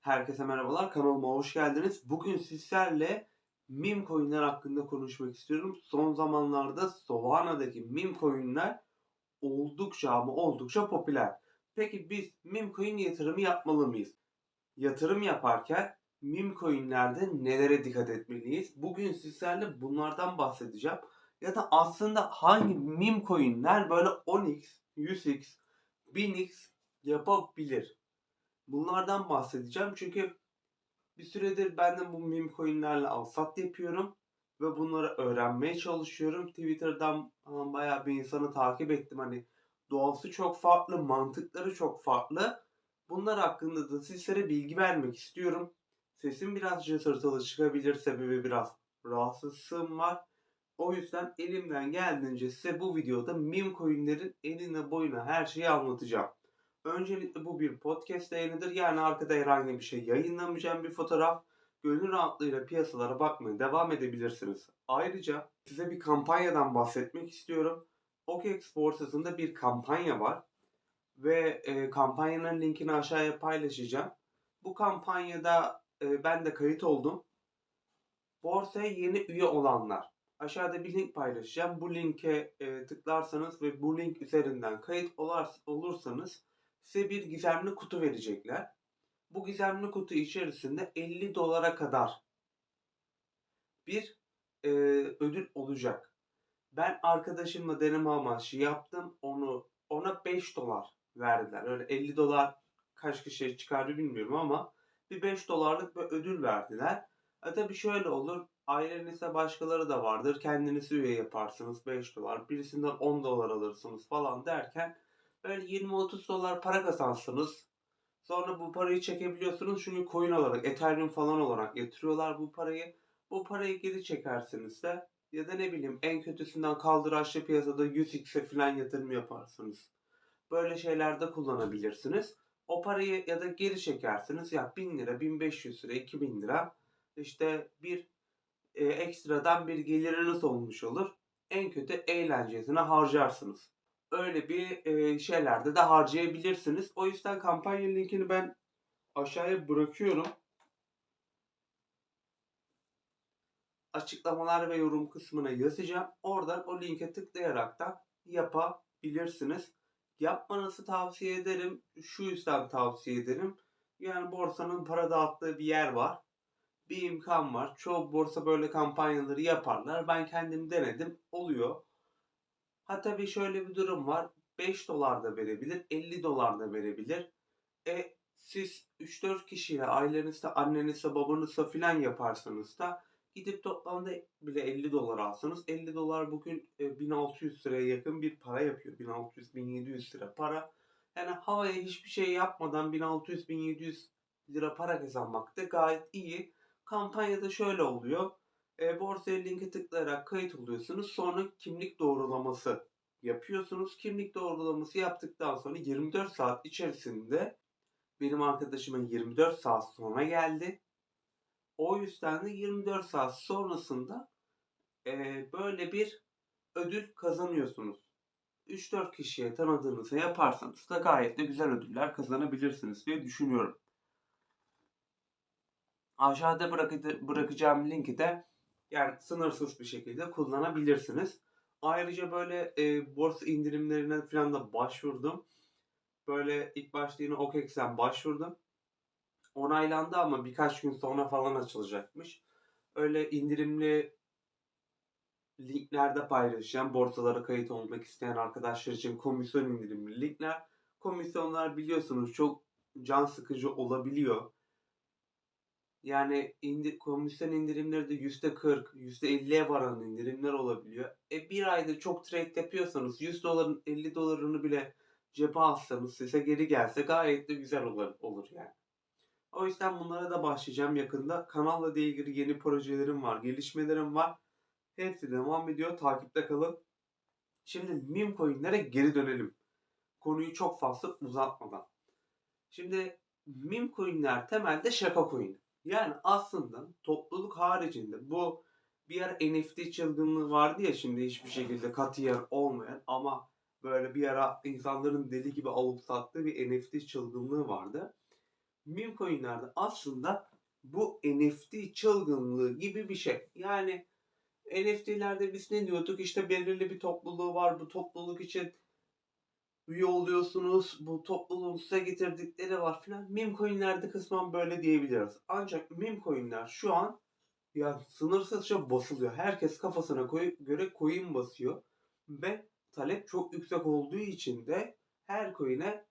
Herkese merhabalar, kanalıma hoş geldiniz. Bugün sizlerle meme coinler hakkında konuşmak istiyorum. Son zamanlarda Solana'daki meme coinler oldukça ama oldukça popüler. Peki biz meme coin yatırımı yapmalı mıyız? Yatırım yaparken meme coinlerde nelere dikkat etmeliyiz? Bugün sizlerle bunlardan bahsedeceğim. Ya da aslında hangi meme coinler böyle 10x, 100x, 1000x yapabilir? Bunlardan bahsedeceğim çünkü bir süredir ben de bu meme coinlerle alsat yapıyorum ve bunları öğrenmeye çalışıyorum. Twitter'dan falan bayağı bir insanı takip ettim. Hani doğası çok farklı, mantıkları çok farklı. Bunlar hakkında da sizlere bilgi vermek istiyorum. Sesim biraz cısırtılı çıkabilir. Sebebi biraz rahatsızlığım var. O yüzden elimden geldiğince size bu videoda meme coinlerin eline boyuna her şeyi anlatacağım. Öncelikle bu bir podcast yayınıdır. Yani arkada herhangi bir şey yayınlamayacağım bir fotoğraf. Gönül rahatlığıyla piyasalara bakmaya devam edebilirsiniz. Ayrıca size bir kampanyadan bahsetmek istiyorum. OKEX borsasında bir kampanya var. Ve e, kampanyanın linkini aşağıya paylaşacağım. Bu kampanyada e, ben de kayıt oldum. Borsaya yeni üye olanlar. Aşağıda bir link paylaşacağım. Bu linke e, tıklarsanız ve bu link üzerinden kayıt olar, olursanız size bir gizemli kutu verecekler. Bu gizemli kutu içerisinde 50 dolara kadar bir e, ödül olacak. Ben arkadaşımla deneme amaçlı yaptım. Onu ona 5 dolar verdiler. Öyle 50 dolar kaç kişiye çıkardı bilmiyorum ama bir 5 dolarlık bir ödül verdiler. E tabi şöyle olur. Ailenizde başkaları da vardır. Kendiniz üye yaparsınız 5 dolar. Birisinden 10 dolar alırsınız falan derken böyle 20-30 dolar para kazansanız sonra bu parayı çekebiliyorsunuz çünkü coin olarak Ethereum falan olarak yatırıyorlar bu parayı. Bu parayı geri çekersiniz de ya da ne bileyim en kötüsünden kaldıraçlı piyasada 100x'e falan yatırım yaparsınız. Böyle şeylerde kullanabilirsiniz. O parayı ya da geri çekersiniz ya 1000 lira, 1500 lira, 2000 lira işte bir e, ekstradan bir geliriniz olmuş olur. En kötü eğlencesine harcarsınız öyle bir e, şeylerde de harcayabilirsiniz. O yüzden kampanya linkini ben aşağıya bırakıyorum. Açıklamalar ve yorum kısmına yazacağım. Oradan o linke tıklayarak da yapabilirsiniz. Yapmanızı tavsiye ederim. Şu yüzden tavsiye ederim. Yani borsanın para dağıttığı bir yer var. Bir imkan var. Çoğu borsa böyle kampanyaları yaparlar. Ben kendim denedim. Oluyor. Ha tabii şöyle bir durum var. 5 dolar da verebilir, 50 dolar da verebilir. E siz 3-4 kişiyle ailenizde, annenizle, babanızla filan yaparsanız da gidip toplamda bile 50 dolar alsanız 50 dolar bugün 1600 liraya yakın bir para yapıyor. 1600-1700 lira para. Yani havaya hiçbir şey yapmadan 1600-1700 lira para kazanmak da gayet iyi. Kampanyada şöyle oluyor e, borsaya linke tıklayarak kayıt oluyorsunuz. Sonra kimlik doğrulaması yapıyorsunuz. Kimlik doğrulaması yaptıktan sonra 24 saat içerisinde benim arkadaşımın 24 saat sonra geldi. O yüzden de 24 saat sonrasında e, böyle bir ödül kazanıyorsunuz. 3-4 kişiye tanıdığınızı yaparsanız da gayet de güzel ödüller kazanabilirsiniz diye düşünüyorum. Aşağıda bırakacağım linki de yani sınırsız bir şekilde kullanabilirsiniz. Ayrıca böyle e, borsa indirimlerine falan da başvurdum. Böyle ilk başta yine OKEX'ten başvurdum. Onaylandı ama birkaç gün sonra falan açılacakmış. Öyle indirimli linklerde paylaşacağım. Borsalara kayıt olmak isteyen arkadaşlar için komisyon indirimli linkler. Komisyonlar biliyorsunuz çok can sıkıcı olabiliyor. Yani indir, komisyon indirimleri de %40, %50'ye varan indirimler olabiliyor. E bir ayda çok trade yapıyorsanız 100 doların 50 dolarını bile cebe alsanız size geri gelse gayet de güzel olur, olur yani. O yüzden bunlara da başlayacağım yakında. Kanalla ilgili yeni projelerim var, gelişmelerim var. Hepsi devam ediyor. Takipte kalın. Şimdi meme coinlere geri dönelim. Konuyu çok fazla uzatmadan. Şimdi meme coinler temelde şaka coin. Yani aslında topluluk haricinde bu bir ara NFT çılgınlığı vardı ya şimdi hiçbir şekilde katiyen olmayan ama böyle bir ara insanların deli gibi alıp sattığı bir NFT çılgınlığı vardı. meme coinlerde aslında bu NFT çılgınlığı gibi bir şey. Yani NFT'lerde biz ne diyorduk? İşte belirli bir topluluğu var. Bu topluluk için üye oluyorsunuz. Bu topluluğun size getirdikleri var filan. Meme coinlerde kısmen böyle diyebiliriz. Ancak meme coinler şu an yani sınırsızca basılıyor. Herkes kafasına koy, göre coin basıyor. Ve talep çok yüksek olduğu için de her coin'e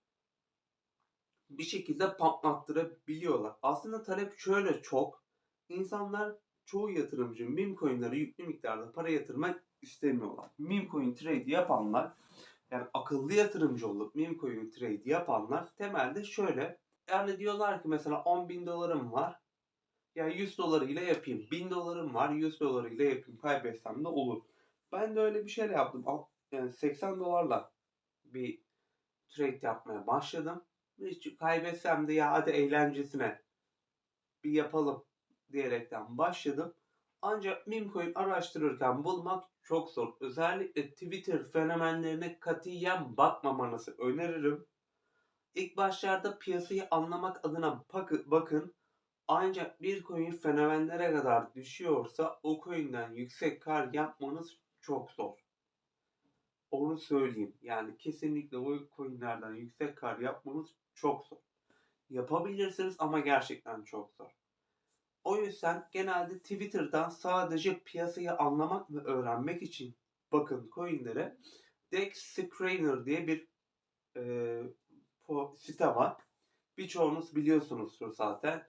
bir şekilde patlattırabiliyorlar. Aslında talep şöyle çok. İnsanlar çoğu yatırımcı meme coin'lere yüklü miktarda para yatırmak istemiyorlar. Meme coin trade yapanlar yani akıllı yatırımcı olup meme coin trade yapanlar temelde şöyle yani diyorlar ki mesela 10 bin dolarım var yani 100 dolarıyla yapayım. 1000 dolarım var 100 dolarıyla yapayım. Kaybetsem de olur. Ben de öyle bir şeyle yaptım. Yani 80 dolarla bir trade yapmaya başladım. Hiç kaybetsem de ya hadi eğlencesine bir yapalım diyerekten başladım. Ancak meme coin araştırırken bulmak çok zor. Özellikle Twitter fenomenlerine katiyen bakmamanızı öneririm. İlk başlarda piyasayı anlamak adına bakın. Ancak bir coin fenomenlere kadar düşüyorsa o coin'den yüksek kar yapmanız çok zor. Onu söyleyeyim. Yani kesinlikle o coin'lerden yüksek kar yapmanız çok zor. Yapabilirsiniz ama gerçekten çok zor. O yüzden genelde Twitter'dan sadece piyasayı anlamak ve öğrenmek için bakın coinlere Dex Screener diye bir e, site var. Birçoğunuz biliyorsunuzdur zaten.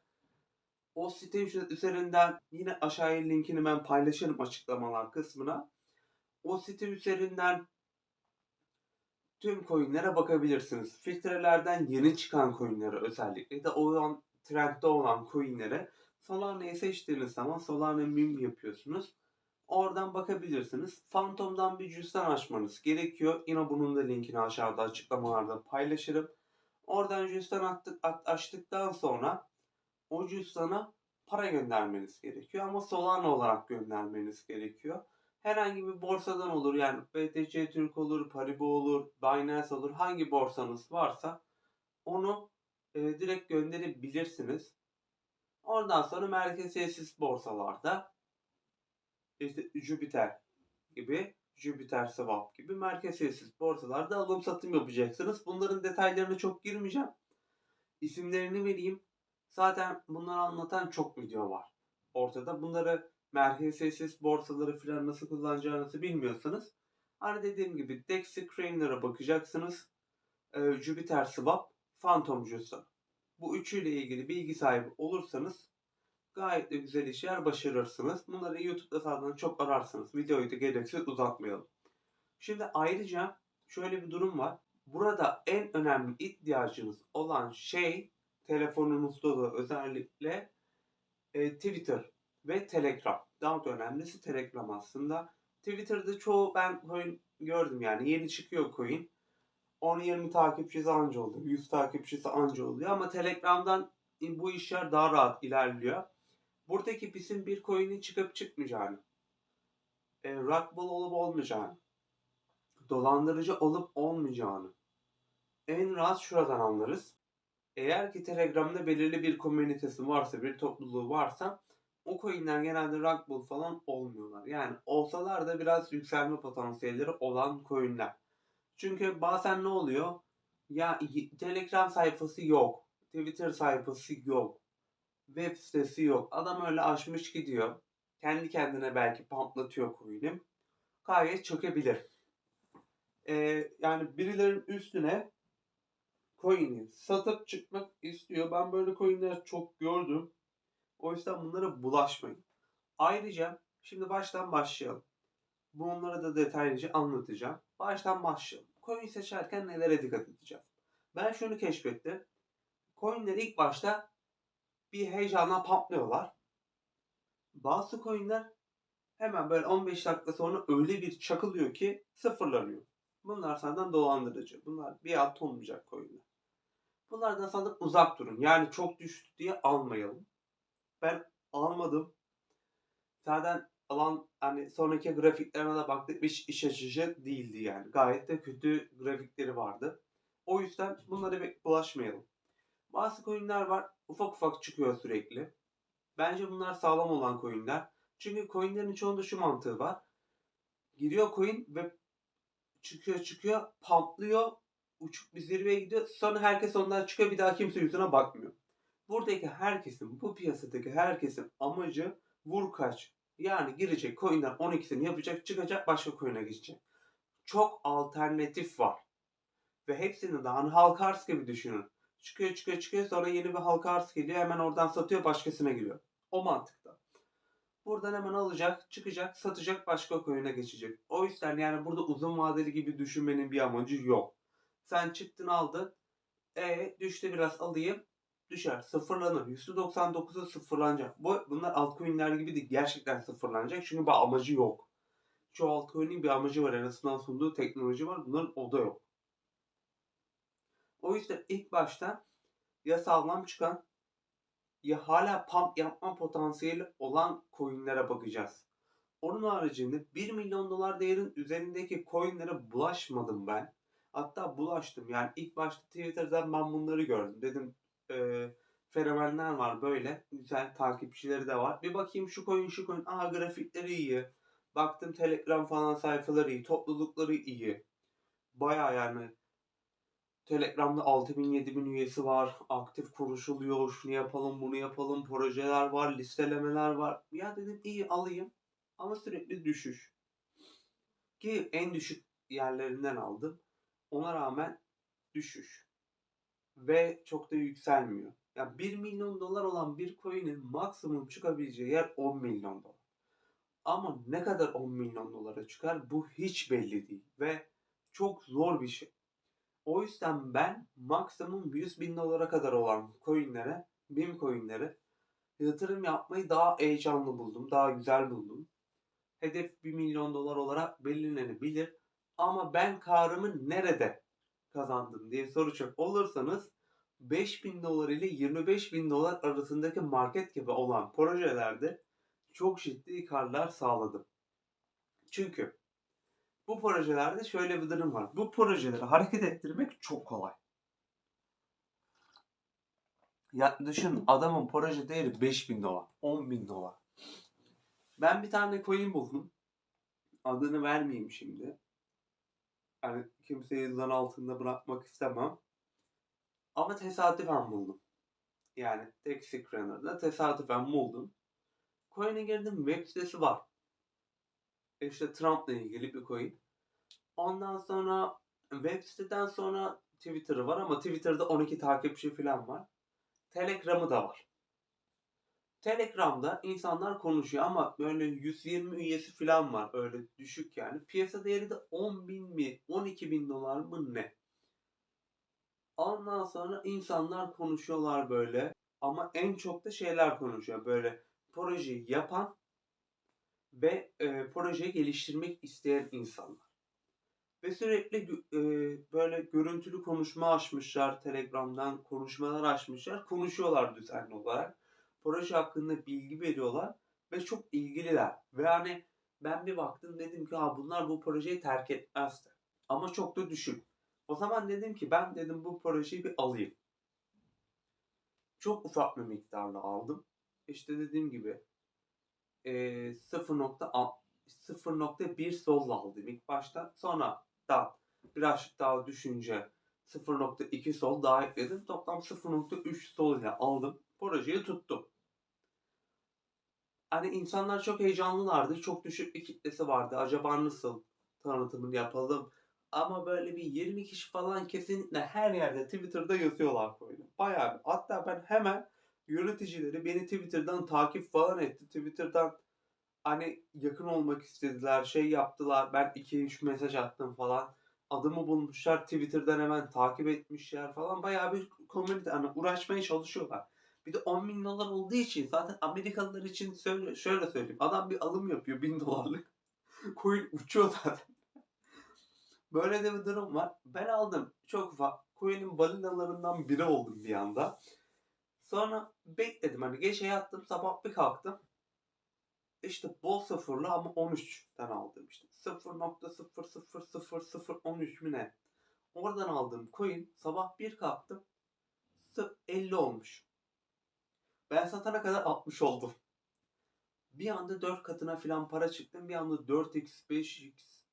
O site üzerinden yine aşağıya linkini ben paylaşırım açıklamalar kısmına. O site üzerinden tüm coinlere bakabilirsiniz. Filtrelerden yeni çıkan coinlere özellikle de o an trendde olan coinlere Solana'yı seçtiğiniz zaman Solana mim yapıyorsunuz. Oradan bakabilirsiniz. Phantom'dan bir cüzdan açmanız gerekiyor. Yine bunun da linkini aşağıda açıklamalarda paylaşırım. Oradan cüzdan attık, açtıktan sonra o cüzdana para göndermeniz gerekiyor. Ama Solana olarak göndermeniz gerekiyor. Herhangi bir borsadan olur yani BTC Türk olur, Paribu olur, Binance olur. Hangi borsanız varsa onu e, direkt gönderebilirsiniz. Ondan sonra merkeziyetsiz borsalarda işte Jupiter gibi Jupiter Swap gibi merkeziyetsiz borsalarda alım satım yapacaksınız. Bunların detaylarına çok girmeyeceğim. İsimlerini vereyim. Zaten bunları anlatan çok video var. Ortada bunları merkeziyetsiz borsaları falan nasıl kullanacağınızı bilmiyorsanız hani dediğim gibi Dex Screener'a bakacaksınız. Ee, Jupiter Swap, Phantom Juice'a. Bu üçüyle ilgili bilgi sahibi olursanız gayet de güzel işler başarırsınız. Bunları YouTube'da zaten çok ararsınız. Videoyu da gereksiz uzatmayalım. Şimdi ayrıca şöyle bir durum var. Burada en önemli ihtiyacınız olan şey telefonunuzda da özellikle e, Twitter ve Telegram. Daha da önemlisi Telegram aslında. Twitter'da çoğu ben coin gördüm yani yeni çıkıyor coin. 10-20 takipçisi anca oluyor. 100 takipçisi anca oluyor ama Telegram'dan bu işler daha rahat ilerliyor. Buradaki bizim bir coin'in çıkıp çıkmayacağını, e, rockball olup olmayacağını, dolandırıcı olup olmayacağını en rahat şuradan anlarız. Eğer ki Telegram'da belirli bir komünitesi varsa, bir topluluğu varsa o coinler genelde rockball falan olmuyorlar. Yani olsalar da biraz yükselme potansiyelleri olan coinler. Çünkü bazen ne oluyor? Ya Telegram sayfası yok. Twitter sayfası yok. Web sitesi yok. Adam öyle açmış gidiyor. Kendi kendine belki pamplatıyor coin'i. Gayet çökebilir. Ee, yani birilerinin üstüne coin'i satıp çıkmak istiyor. Ben böyle coin'ler çok gördüm. O yüzden bunlara bulaşmayın. Ayrıca şimdi baştan başlayalım. Bunları da detaylıca anlatacağım. Baştan başlayalım. Coin seçerken nelere dikkat edeceğim? Ben şunu keşfettim. Coinleri ilk başta bir heyecanla patlıyorlar. Bazı coinler hemen böyle 15 dakika sonra öyle bir çakılıyor ki sıfırlanıyor. Bunlar senden dolandırıcı. Bunlar bir alt olmayacak coinler. Bunlardan senden uzak durun. Yani çok düştü diye almayalım. Ben almadım. Zaten alan hani sonraki grafiklerine de baktık hiç iş açıcı değildi yani. Gayet de kötü grafikleri vardı. O yüzden bunlara bir bulaşmayalım. Bazı coinler var ufak ufak çıkıyor sürekli. Bence bunlar sağlam olan coinler. Çünkü coinlerin çoğunda şu mantığı var. Giriyor coin ve çıkıyor çıkıyor pumplıyor uçuk bir zirveye gidiyor. Sonra herkes ondan çıkıyor bir daha kimse yüzüne bakmıyor. Buradaki herkesin bu piyasadaki herkesin amacı vur kaç. Yani girecek coin'den 12'sini yapacak çıkacak başka coin'e geçecek. Çok alternatif var. Ve hepsini de hani halka arz gibi düşünün. Çıkıyor çıkıyor çıkıyor sonra yeni bir halka arz geliyor hemen oradan satıyor başkasına giriyor. O mantıkta. Buradan hemen alacak, çıkacak, satacak, başka coin'e geçecek. O yüzden yani burada uzun vadeli gibi düşünmenin bir amacı yok. Sen çıktın aldın. E düştü biraz alayım. Düşer. Sıfırlanır. %99'a sıfırlanacak. Bu, bunlar altcoin'ler gibi değil. Gerçekten sıfırlanacak. Çünkü bir amacı yok. Şu altcoin'in bir amacı var. En azından sunduğu teknoloji var. Bunların o da yok. O yüzden ilk başta ya sağlam çıkan ya hala pump yapma potansiyeli olan coinlere bakacağız. Onun haricinde 1 milyon dolar değerin üzerindeki coinlere bulaşmadım ben. Hatta bulaştım. Yani ilk başta Twitter'dan ben bunları gördüm. Dedim e, fenomenler var böyle. Güzel takipçileri de var. Bir bakayım şu coin şu coin. Aa grafikleri iyi. Baktım Telegram falan sayfaları iyi. Toplulukları iyi. Baya yani Telegram'da 6000 7000 üyesi var. Aktif konuşuluyor. Şunu yapalım bunu yapalım. Projeler var. Listelemeler var. Ya dedim iyi alayım. Ama sürekli düşüş. Ki en düşük yerlerinden aldım. Ona rağmen düşüş. Ve çok da yükselmiyor. Ya 1 milyon dolar olan bir coin'in maksimum çıkabileceği yer 10 milyon dolar. Ama ne kadar 10 milyon dolara çıkar bu hiç belli değil. Ve çok zor bir şey. O yüzden ben maksimum 100 bin dolara kadar olan coinlere, BIM coinlere yatırım yapmayı daha heyecanlı buldum. Daha güzel buldum. Hedef 1 milyon dolar olarak belirlenebilir. Ama ben karımı nerede kazandım diye soracak olursanız 5000 dolar ile 25 bin dolar arasındaki market gibi olan projelerde çok ciddi karlar sağladım. Çünkü bu projelerde şöyle bir durum var. Bu projeleri hareket ettirmek çok kolay. Ya düşün adamın proje değeri 5000 dolar, 10 bin dolar. Ben bir tane coin buldum. Adını vermeyeyim şimdi. Hani kimseyi zan altında bırakmak istemem. Ama tesadüfen buldum. Yani tek screener'da tesadüfen buldum. Coin'e girdim web sitesi var. İşte Trump'la ilgili bir coin. Ondan sonra web siteden sonra Twitter'ı var ama Twitter'da 12 takipçi falan var. Telegram'ı da var. Telegram'da insanlar konuşuyor ama böyle 120 üyesi falan var. Öyle düşük yani. Piyasa değeri de 10 bin mi 12 bin dolar mı ne? Ondan sonra insanlar konuşuyorlar böyle. Ama en çok da şeyler konuşuyor. Böyle projeyi yapan ve e, projeyi geliştirmek isteyen insanlar. Ve sürekli e, böyle görüntülü konuşma açmışlar. Telegram'dan konuşmalar açmışlar. Konuşuyorlar düzenli olarak. Proje hakkında bilgi veriyorlar. Ve çok ilgililer. Ve hani ben bir baktım dedim ki ha bunlar bu projeyi terk etmezdi. Ama çok da düşük. O zaman dedim ki ben dedim bu projeyi bir alayım. Çok ufak bir miktarla aldım. İşte dediğim gibi e, 0.1 solla aldım ilk başta. Sonra da biraz daha düşünce 0.2 sol daha ekledim. Toplam 0.3 sol ile aldım. Projeyi tuttum. Hani insanlar çok heyecanlılardı. Çok düşük bir kitlesi vardı. Acaba nasıl tanıtımını yapalım? Ama böyle bir 20 kişi falan kesinlikle her yerde Twitter'da yazıyorlar böyle. Bayağı bir. Hatta ben hemen yöneticileri beni Twitter'dan takip falan etti. Twitter'dan hani yakın olmak istediler, şey yaptılar. Ben 2-3 mesaj attım falan. Adımı bulmuşlar. Twitter'dan hemen takip etmişler falan. Bayağı bir komünite hani uğraşmaya çalışıyorlar. Bir de 10 bin dolar olduğu için zaten Amerikalılar için şöyle, şöyle söyleyeyim. Adam bir alım yapıyor 1000 dolarlık. Coin uçuyor zaten. Böyle de bir durum var. Ben aldım. Çok ufak. Coin'in balinalarından biri oldum bir anda. Sonra bekledim. Hani gece yattım. Sabah bir kalktım. İşte bol sıfırlı ama 13'ten aldım işte. 0.00013 mi ne? Oradan aldığım coin sabah bir kalktım sı- 50 olmuş. Ben satana kadar 60 oldum. Bir anda 4 katına falan para çıktım. Bir anda 4x, 5x,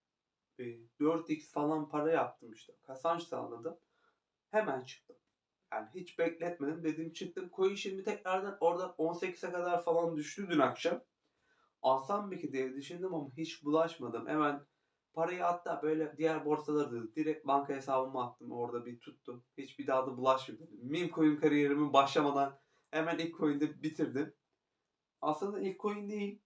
e, 4x falan para yaptım işte. Kazanç sağladım. Hemen çıktım. Yani hiç bekletmedim dedim çıktım. Koyu şimdi tekrardan oradan 18'e kadar falan düştü dün akşam. Alsam mı ki diye düşündüm ama hiç bulaşmadım. Hemen parayı hatta böyle diğer borsalara direkt banka hesabıma attım. Orada bir tuttum. Hiç bir daha da bulaşmadım. Meme coin kariyerimi başlamadan hemen ilk coin'de bitirdim. Aslında ilk coin değil.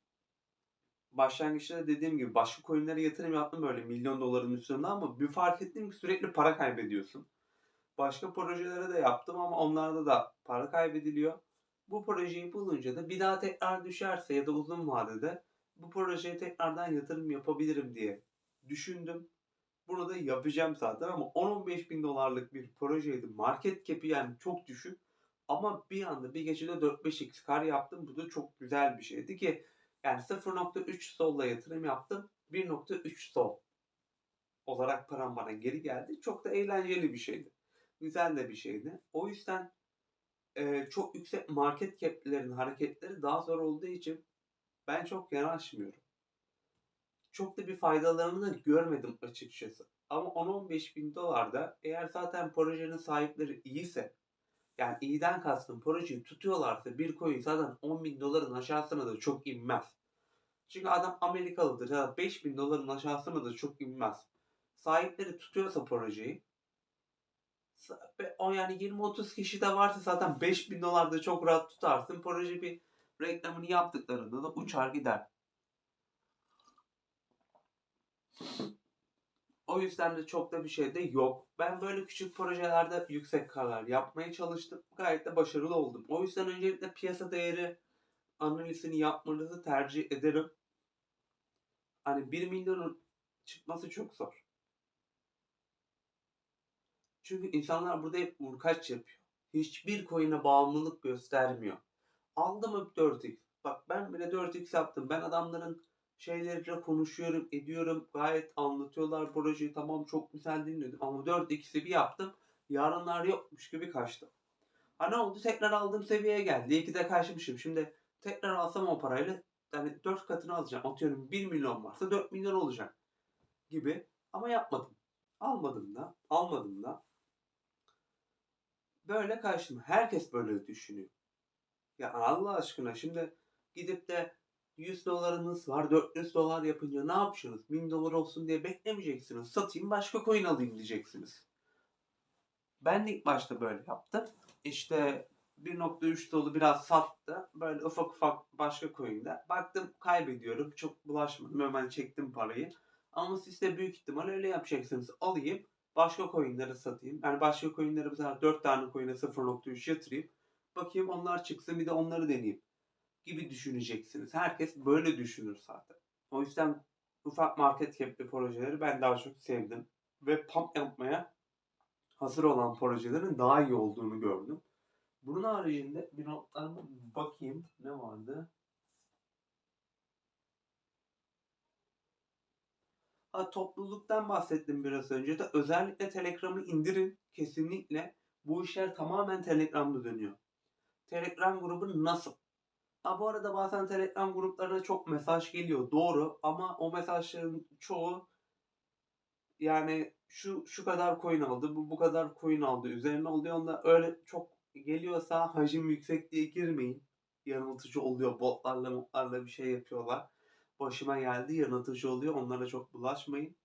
Başlangıçta dediğim gibi başka coinlere yatırım yaptım böyle milyon doların üstünde ama bir fark ettim ki sürekli para kaybediyorsun. Başka projelere de yaptım ama onlarda da para kaybediliyor. Bu projeyi bulunca da bir daha tekrar düşerse ya da uzun vadede bu projeye tekrardan yatırım yapabilirim diye düşündüm. Bunu da yapacağım zaten ama 10-15 bin dolarlık bir projeydi. Market cap'i yani çok düşük. Ama bir anda bir gecede 4-5x kar yaptım. Bu da çok güzel bir şeydi ki yani 0.3 solla yatırım yaptım. 1.3 sol olarak param bana geri geldi. Çok da eğlenceli bir şeydi. Güzel de bir şeydi. O yüzden e, çok yüksek market cap'lerin hareketleri daha zor olduğu için ben çok yanaşmıyorum. Çok da bir faydalarını da görmedim açıkçası. Ama 10-15 bin dolarda eğer zaten projenin sahipleri iyiyse yani iyiden kastım projeyi tutuyorlarsa bir coin zaten 10 bin doların aşağısına da çok inmez. Çünkü adam Amerikalıdır da 5 bin doların aşağısına da çok inmez. Sahipleri tutuyorsa projeyi o yani 20-30 kişi de varsa zaten 5 bin dolar da çok rahat tutarsın. Proje bir reklamını yaptıklarında da uçar gider. O yüzden de çok da bir şey de yok. Ben böyle küçük projelerde yüksek karlar yapmaya çalıştım. Gayet de başarılı oldum. O yüzden öncelikle piyasa değeri analizini yapmanızı tercih ederim. Hani 1 milyonun çıkması çok zor. Çünkü insanlar burada hep vurkaç yapıyor. Hiçbir coin'e bağımlılık göstermiyor. Aldım hep 4x. Bak ben bile 4x yaptım. Ben adamların şeyleriyle konuşuyorum, ediyorum. Gayet anlatıyorlar projeyi. Tamam çok güzel dinledim. Ama 4x'i bir yaptım. Yarınlar yokmuş gibi kaçtım. Ha ne oldu? Tekrar aldığım seviyeye geldi. İyi de kaçmışım. Şimdi tekrar alsam o parayla yani 4 katını alacağım. Atıyorum 1 milyon varsa 4 milyon olacak gibi. Ama yapmadım. Almadım da, almadım da. Böyle kaçtım. Herkes böyle düşünüyor. Ya Allah aşkına şimdi gidip de 100 dolarınız var 400 dolar yapınca ne yapacaksınız? 1000 dolar olsun diye beklemeyeceksiniz. Satayım başka coin alayım diyeceksiniz. Ben de ilk başta böyle yaptım. İşte 1.3 dolu biraz sattı. Böyle ufak ufak başka coin'de. Baktım kaybediyorum. Çok bulaşmadım. Hemen çektim parayı. Ama siz de büyük ihtimal öyle yapacaksınız. Alayım. Başka coin'leri satayım. Yani başka coin'leri mesela 4 tane coin'e 0.3 yatırayım. Bakayım onlar çıksın bir de onları deneyeyim. Gibi düşüneceksiniz. Herkes böyle düşünür zaten. O yüzden ufak market cap'li projeleri ben daha çok sevdim. Ve pump yapmaya hazır olan projelerin daha iyi olduğunu gördüm. Bunun haricinde bir notlarıma bakayım ne vardı. Ha, topluluktan bahsettim biraz önce de. Özellikle Telegram'ı indirin. Kesinlikle. Bu işler tamamen Telegram'da dönüyor. Telegram grubu nasıl? Ha, bu arada bazen Telegram gruplarına çok mesaj geliyor. Doğru ama o mesajların çoğu yani şu şu kadar coin aldı, bu bu kadar coin aldı, üzerine oluyor. Onda öyle çok geliyorsa hacim yüksek diye girmeyin. Yanıltıcı oluyor. Botlarla mutlarla bir şey yapıyorlar. Başıma geldi yanıltıcı oluyor. Onlara çok bulaşmayın.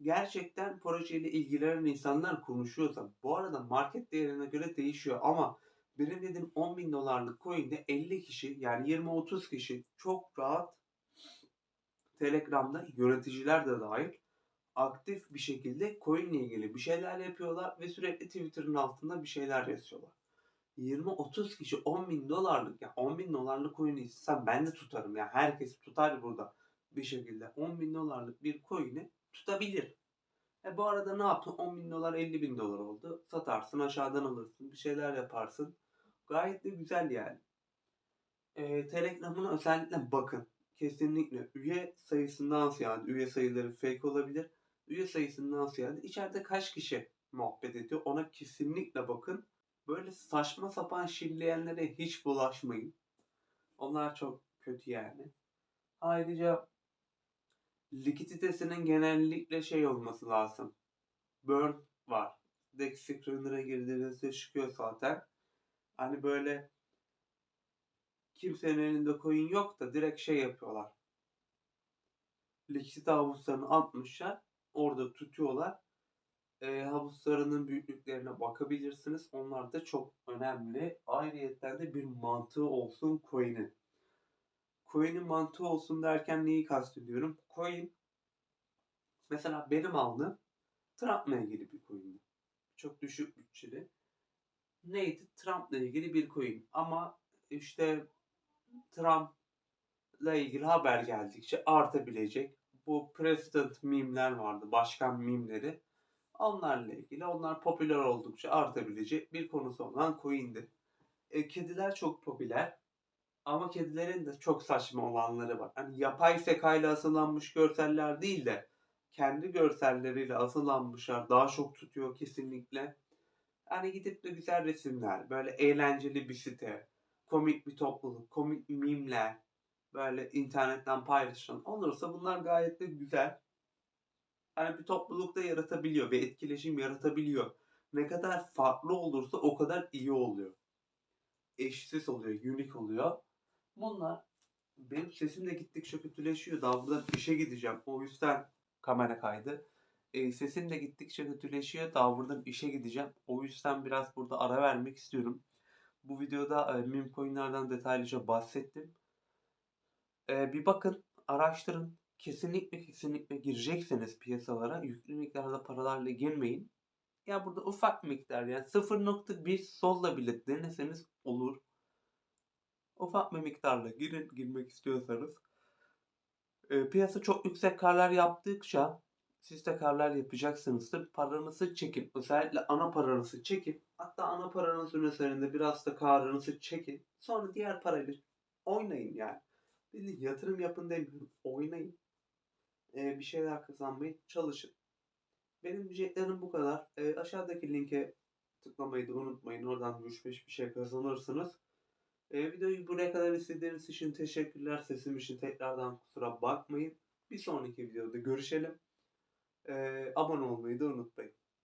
Gerçekten projeyle ilgilenen insanlar konuşuyorsa bu arada market değerine göre değişiyor ama benim dediğim 10 bin dolarlık coin'de 50 kişi yani 20-30 kişi çok rahat Telegram'da yöneticiler de dahil aktif bir şekilde coin ile ilgili bir şeyler yapıyorlar ve sürekli Twitter'ın altında bir şeyler yazıyorlar. 20-30 kişi 10 bin dolarlık ya 10 bin dolarlık coin'i istesem ben de tutarım ya herkes tutar burada bir şekilde 10 bin dolarlık bir coin'i tutabilir. E bu arada ne yaptın? 10 bin dolar 50 bin dolar oldu. Satarsın aşağıdan alırsın bir şeyler yaparsın. Gayet de güzel yani. E, Telegram'ına özellikle bakın. Kesinlikle üye sayısından ziyade üye sayıları fake olabilir. Üye sayısından ziyade içeride kaç kişi muhabbet ediyor ona kesinlikle bakın. Böyle saçma sapan şilleyenlere hiç bulaşmayın. Onlar çok kötü yani. Ayrıca likiditesinin genellikle şey olması lazım. Burn var. Dex screener'a girdiğinizde çıkıyor zaten. Hani böyle kimsenin elinde coin yok da direkt şey yapıyorlar. Likidite havuzlarını atmışlar. Orada tutuyorlar. E, havuzlarının büyüklüklerine bakabilirsiniz. Onlar da çok önemli. Ayrıyetten de bir mantığı olsun coin'in. Coin'in mantığı olsun derken neyi kastediyorum? Coin mesela benim aldığım Trump'la ilgili bir coin'di. Çok düşük bütçeli. Neydi? Trump'la ilgili bir coin. Ama işte Trump'la ilgili haber geldikçe artabilecek. Bu president mimler vardı. Başkan mimleri. Onlarla ilgili onlar popüler oldukça artabilecek bir konusu olan coin'di. E, kediler çok popüler. Ama kedilerin de çok saçma olanları var. Hani yapay zekayla asılanmış görseller değil de kendi görselleriyle asılanmışlar daha çok tutuyor kesinlikle. Hani gidip de güzel resimler, böyle eğlenceli bir site, komik bir topluluk, komik mimler, böyle internetten paylaşılan olursa bunlar gayet de güzel. Hani bir toplulukta yaratabiliyor, bir etkileşim yaratabiliyor. Ne kadar farklı olursa o kadar iyi oluyor. Eşsiz oluyor, unik oluyor. Bunlar benim sesim de gittikçe kötüleşiyor. Daha buradan işe gideceğim. O yüzden kamera kaydı. E, sesim de gittikçe kötüleşiyor. Daha buradan işe gideceğim. O yüzden biraz burada ara vermek istiyorum. Bu videoda e, meme coinlerden detaylıca bahsettim. E, bir bakın, araştırın. Kesinlikle kesinlikle girecekseniz piyasalara yüklü miktarda paralarla girmeyin. Ya burada ufak miktar yani 0.1 solla bile deneseniz olur. Ufak bir miktarla girin girmek istiyorsanız. E, piyasa çok yüksek karlar yaptıkça siz de karlar yapacaksınız da paranızı çekin. Özellikle ana paranızı çekin. Hatta ana paranızın üzerinde biraz da karınızı çekin. Sonra diğer parayla oynayın yani. Bir yatırım yapın demiyorum. Oynayın. Ee, bir şeyler kazanmayı çalışın. Benim diyeceklerim bu kadar. Ee, aşağıdaki linke tıklamayı da unutmayın. Oradan 3-5 bir şey kazanırsınız. Ee, videoyu buraya kadar izlediğiniz için teşekkürler. Sesim için tekrardan kusura bakmayın. Bir sonraki videoda görüşelim. Abone olmayı da unutmayın.